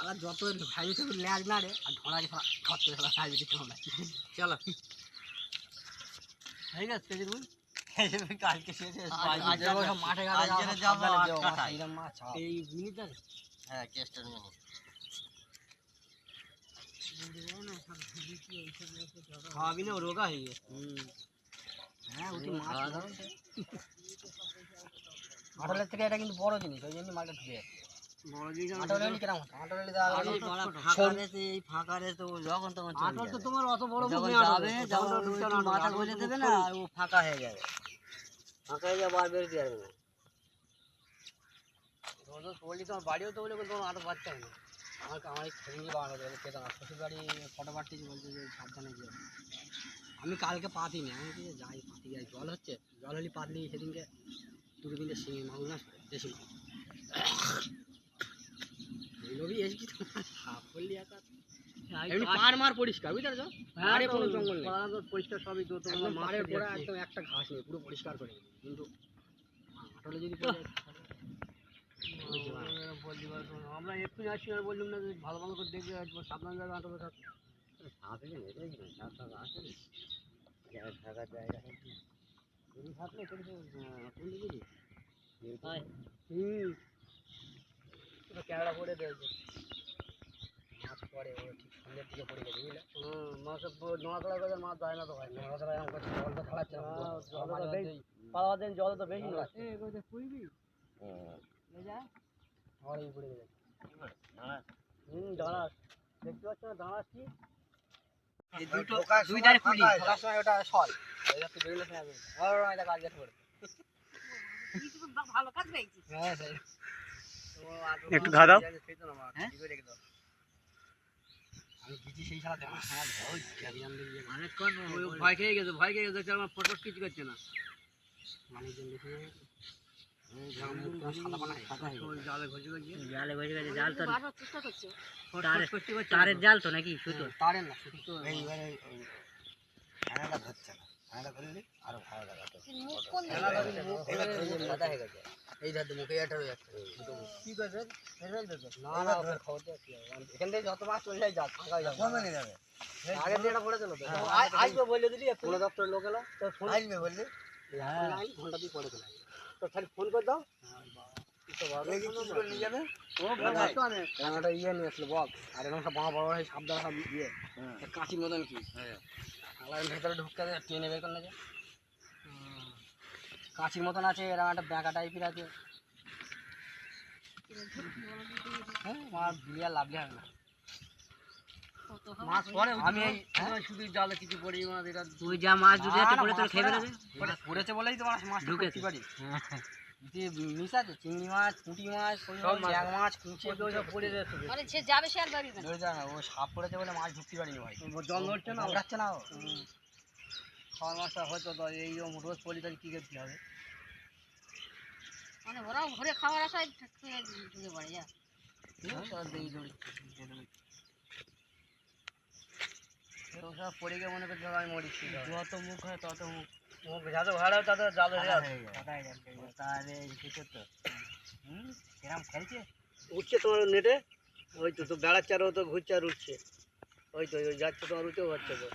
আর যত। ল্যাগ না রে আর ঢোড়াকে ঠট করে ফেলা হাইব্রিড চলো। হয়ে গেছে বুঝ কালকে শেষে আজ যাব সব মাঠে ঘাটে যাব। এই মিনিট আছে হ্যাঁ কেসটা নেব খাওয়াবি না রোগা হয়ে গেছে হ্যাঁ ওটি মাছ খাওয়া না। আটলের থেকে এটা কিন্তু বড় জিনিস ওই জন্য মাছটা ঢুকে বড় জিনিস আটল হলে কিরম হতো আটল হলে দেওয়া আরে গেলো। বাড়া ফাঁকা রেতে এই ফাঁকা রেতে ও যখন তখন চলে আটল তো যাবে। তোমার অত বড় যখন বুঝি যাবে আটল। যখন আটল ওই ঢুকছে একটু না, মাথা আটল গলে তো দেবে খুব না সরু। আর ও ফাঁকা হয়ে যাবে ফাঁকা হয়ে যাবে আর বেরোতে পারবে না রোজ রোজ পড়লি তোমার বাড়িও তো বলে তোমার আটক বাচ্চা না আমার আমার ফেরিঙ্গি বানানো যাবে না শ্বশুর বাড়ি ফটো পাঠিয়েছি বলছে যে সাবধানে যেও। আমি কালকে পাতিনি আমি কি যাই পাতি যাই। জল হচ্ছে? জল হলে পাতলি সেদিনকে দুটো তিনটে শিঙি মাগুর মাছ দেশি মাছ এইভাবেই এসেছি তোমার সাপ করলি একা এমনি পার মার পরিষ্কার বুঝতে পারছ? পাড়ে কোনো জঙ্গল নেই। পরিষ্কার সবই তো একদম পাড়ের গোড়া একদম একটা ঘাস নেই পুরো পরিষ্কার করে কিন্তু আটলে যদি আমরা একটু আসছি আর বললাম না ভালো ভালো করে দেখবে একবার সাবধান যাবে আটলে থাকবে সাপ এলে মেরেছি না সাপ টাপ আসেনি জায়গা থাকার জায়গা থাকলে কোন দিকে হুম ক্যামেরা পড়ে দিয়েছে মাছ পড়ে ও ঠিক সন্ধ্যের দিকে পড়ে গেছে বুঝলে হুম মাছ নোয়াকড়া করে মাছ যায় না তো ভাই এরকম করছে জল তো খাড়াচ্ছে না তো বেশি পাওয়া দিন জল তো বেশি নয় পুইবি লে যা। আর এই পড়ে গেছে হুম দাঁড়াস দেখতে পাচ্ছ না দাঁড়াস কি দুটো দুই ধারে কুলি ঢোকার সময় ওটা সল। এটা তো বেরোলে সময় বেরোবে আর এটা কাজ গেছে পড়ে ভালো কাজ পেয়েছি হ্যাঁ সেই একটু দাও। হ্যাঁ? হ্যাঁ ভয় খেয়ে গেছে ভয় খেয়ে গেছে আমার ফটো কিছু করছে না। মানুষজন দেখে করছে হয়ে এই ধার মুখে এটা রয়ে যাচ্ছে। কি করবে না না ওদের খবর দেওয়া কি এখান থেকে যত চলে যায় যা হ্যাঁ, আসবে বলে দিলি কোন দপ্তরের লোক এলো তো আসবে বললি হ্যাঁ ঘণ্টা দিয়ে পরে চলে তো খালি ফোন করে দাও। একটা ইয়ে নিয়ে আসলো বল। আর এরকম সব বড় বড় সব সাবধান সব ইয়ে। কাঁচির মতন কি? হ্যাঁ। ভেতরে ঢুকতে টেনে বের করলে যে কাঁচির মতন আছে এরকম একটা ব্যাঁকা টাইপের আছে। হ্যাঁ আমার বিলিয়ার লাভলি হবে না? মাছ পরে আমি হ্যাঁ, শুধু জালে কিছু পড়ি এটা তুই যা মাছ দুটো না, না, পড়ে তোর খেয়ে পড়ে পড়েছে বলেই তোমার মাছ ঢুকেছে। ঢুকেছে পারি। যে মিশ আছে চিংড়ি মাছ পুঁটি মাছ কই মাছ মাছ। জ্যাং মাছ কুঁচে সব পড়ে যাচ্ছে মানে যে যাবে সে আর পারবে না। ধরে যায় না ও সাপ পড়েছে বলে মাছ ঢুকতে পারিনি ভাই। জল ধরছে না যাচ্ছে না খাওয়ার মাছটা হয়তো তো এই রোজ পলি তাহলে কী করতে হবে? মানে ওরাও ঘরে আসায় ঢুকে ঢুকে পড়ে যা। সব পড়ে গিয়ে মনে করছে আমি মরিছি। যত মুখ হয় তত মুখ। মুখ যাতে ভাড়া তাতে জাল হয়ে হয়ে। তাহলে কিছু তো। হুম? কিরম খেলছে? উঠছে তোমার নেটে? ওই তো তো বেড়াচ্ছে আর ও তো ঘুরছে আর উঠছে। ওই তো ওই যাচ্ছে তোমার উঠেও হচ্ছে তো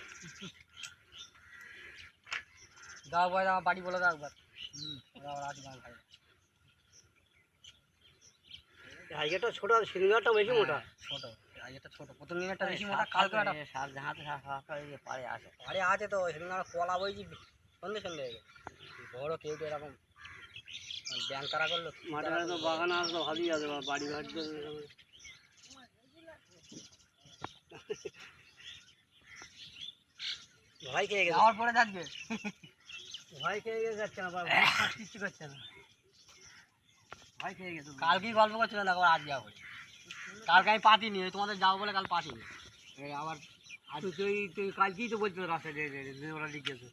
দাও ভাই আমার বাড়ি বলে দাও একবার। হুম। আবার আটি মাছ খাই হাইগেটা ছোট আর সিলিন্ডারটা বেশি মোটা। ছোট। এটা ছোট প্রথম একটা বেশি মোটা কালকে একটা সাপ হাতে সাপ আসে। আরে আছে তো সেদিন আমরা কলা বইছি সন্ধে সন্ধে বড় কেউ তো এরকম ব্যাংক তারা করল? মাঠে তো বাগান আসলো ভালোই আছে বাড়ি ঘাট ভয় খেয়ে গেছে। আমার পরে থাকবে ভয় খেয়ে গেছে যাচ্ছে না কিচ্ছু করছে না। ভয় খেয়ে গেছে। কালকেই গল্প করছিলাম দেখো আজ যাব। কালকে আমি পাতিনি ওই তোমাদের যাব বলে কাল পাতিনি এই আবার তুই তুই তুই কালকেই তো বলছো রাস্তায় যে ওরা লিখেছে।